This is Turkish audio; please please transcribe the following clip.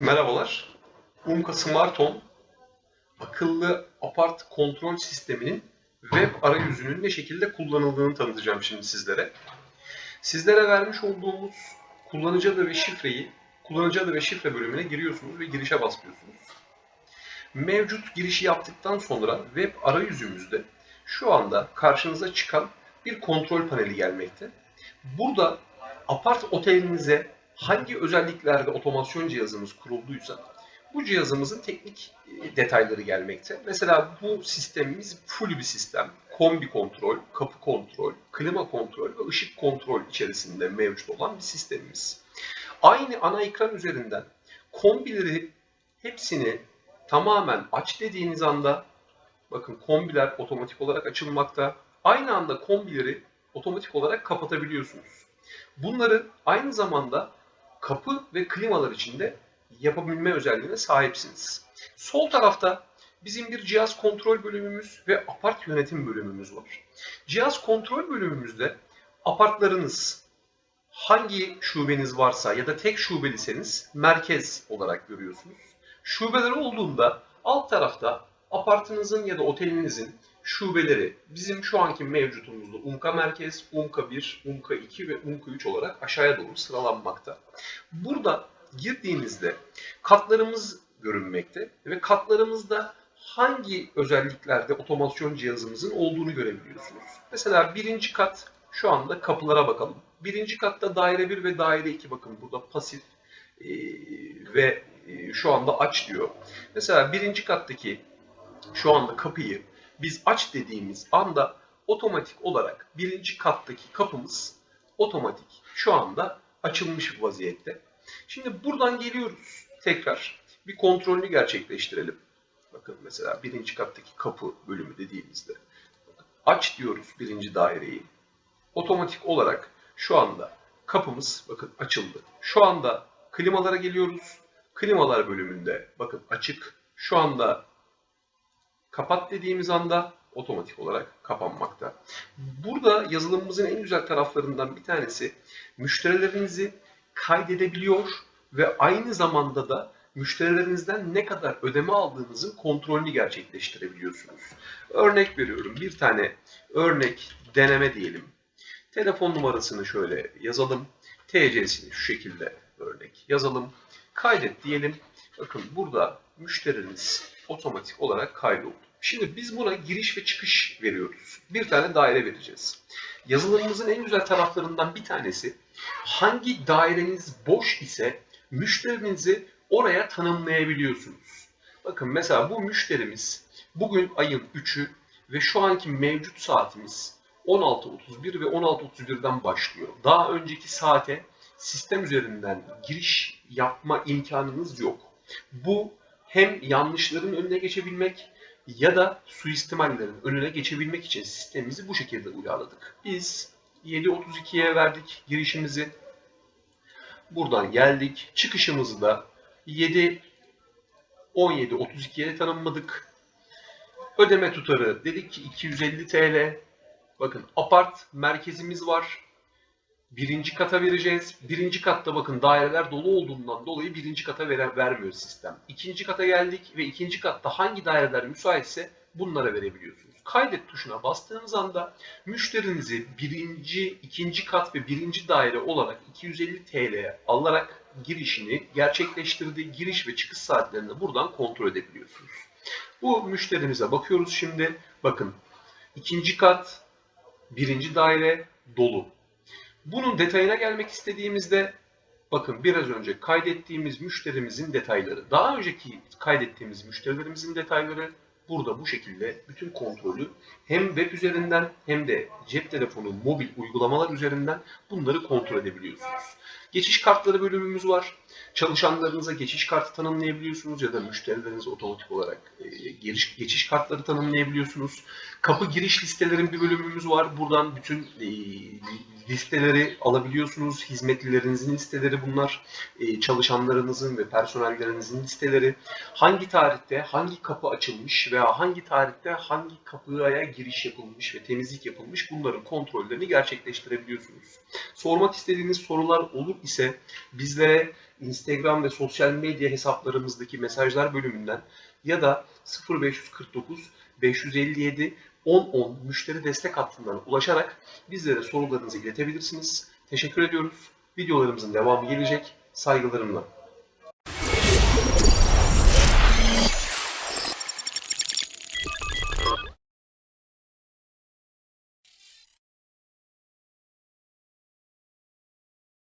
Merhabalar. Umka Smart Home akıllı apart kontrol sisteminin web arayüzünün ne şekilde kullanıldığını tanıtacağım şimdi sizlere. Sizlere vermiş olduğumuz kullanıcı adı ve şifreyi kullanıcı adı ve şifre bölümüne giriyorsunuz ve girişe basıyorsunuz. Mevcut girişi yaptıktan sonra web arayüzümüzde şu anda karşınıza çıkan bir kontrol paneli gelmekte. Burada apart otelinize hangi özelliklerde otomasyon cihazımız kurulduysa bu cihazımızın teknik e, detayları gelmekte. Mesela bu sistemimiz full bir sistem. Kombi kontrol, kapı kontrol, klima kontrol ve ışık kontrol içerisinde mevcut olan bir sistemimiz. Aynı ana ekran üzerinden kombileri hepsini tamamen aç dediğiniz anda bakın kombiler otomatik olarak açılmakta. Aynı anda kombileri otomatik olarak kapatabiliyorsunuz. Bunları aynı zamanda kapı ve klimalar içinde yapabilme özelliğine sahipsiniz. Sol tarafta bizim bir cihaz kontrol bölümümüz ve apart yönetim bölümümüz var. Cihaz kontrol bölümümüzde apartlarınız hangi şubeniz varsa ya da tek şubeliseniz merkez olarak görüyorsunuz. Şubeler olduğunda alt tarafta apartınızın ya da otelinizin şubeleri bizim şu anki mevcutumuzda UMKA merkez, UMKA 1, UMKA 2 ve UMKA 3 olarak aşağıya doğru sıralanmakta. Burada girdiğinizde katlarımız görünmekte ve katlarımızda hangi özelliklerde otomasyon cihazımızın olduğunu görebiliyorsunuz. Mesela birinci kat şu anda kapılara bakalım. Birinci katta daire 1 ve daire 2 bakın burada pasif e, ve e, şu anda aç diyor. Mesela birinci kattaki şu anda kapıyı biz aç dediğimiz anda otomatik olarak birinci kattaki kapımız otomatik şu anda açılmış vaziyette. Şimdi buradan geliyoruz tekrar bir kontrolünü gerçekleştirelim. Bakın mesela birinci kattaki kapı bölümü dediğimizde aç diyoruz birinci daireyi. Otomatik olarak şu anda kapımız bakın açıldı. Şu anda klimalara geliyoruz. Klimalar bölümünde bakın açık. Şu anda kapat dediğimiz anda otomatik olarak kapanmakta. Burada yazılımımızın en güzel taraflarından bir tanesi müşterilerinizi kaydedebiliyor ve aynı zamanda da müşterilerinizden ne kadar ödeme aldığınızın kontrolünü gerçekleştirebiliyorsunuz. Örnek veriyorum. Bir tane örnek deneme diyelim. Telefon numarasını şöyle yazalım. TC'sini şu şekilde örnek yazalım. Kaydet diyelim. Bakın burada müşteriniz otomatik olarak kaydoldu. Şimdi biz buna giriş ve çıkış veriyoruz. Bir tane daire vereceğiz. Yazılımımızın en güzel taraflarından bir tanesi hangi daireniz boş ise müşterinizi oraya tanımlayabiliyorsunuz. Bakın mesela bu müşterimiz bugün ayın 3'ü ve şu anki mevcut saatimiz 16.31 ve 16.31'den başlıyor. Daha önceki saate sistem üzerinden giriş yapma imkanınız yok. Bu hem yanlışların önüne geçebilmek ya da suistimallerin önüne geçebilmek için sistemimizi bu şekilde uyarladık. Biz 7.32'ye verdik girişimizi. Buradan geldik. Çıkışımızı da 7 17.32'ye tanımladık. Ödeme tutarı dedik ki 250 TL. Bakın apart merkezimiz var. Birinci kata vereceğiz. Birinci katta bakın daireler dolu olduğundan dolayı birinci kata veren, vermiyor sistem. İkinci kata geldik ve ikinci katta hangi daireler müsaitse bunlara verebiliyorsunuz. Kaydet tuşuna bastığınız anda müşterinizi birinci, ikinci kat ve birinci daire olarak 250 TL alarak girişini gerçekleştirdiği giriş ve çıkış saatlerini buradan kontrol edebiliyorsunuz. Bu müşterimize bakıyoruz şimdi. Bakın ikinci kat, birinci daire dolu. Bunun detayına gelmek istediğimizde bakın biraz önce kaydettiğimiz müşterimizin detayları, daha önceki kaydettiğimiz müşterilerimizin detayları burada bu şekilde bütün kontrolü hem web üzerinden hem de cep telefonu, mobil uygulamalar üzerinden bunları kontrol edebiliyorsunuz. Geçiş kartları bölümümüz var. Çalışanlarınıza geçiş kartı tanımlayabiliyorsunuz ya da müşterilerinize otomatik olarak e, giriş, geçiş kartları tanımlayabiliyorsunuz. Kapı giriş listelerin bir bölümümüz var. Buradan bütün e, listeleri alabiliyorsunuz. Hizmetlilerinizin listeleri bunlar. E, çalışanlarınızın ve personellerinizin listeleri. Hangi tarihte hangi kapı açılmış veya hangi tarihte hangi kapıya giriş yapılmış ve temizlik yapılmış bunların kontrollerini gerçekleştirebiliyorsunuz. Sormak istediğiniz sorular olur ise bizlere Instagram ve sosyal medya hesaplarımızdaki mesajlar bölümünden ya da 0549 557 1010 müşteri destek hattından ulaşarak bizlere sorularınızı iletebilirsiniz. Teşekkür ediyoruz. Videolarımızın devamı gelecek. Saygılarımla.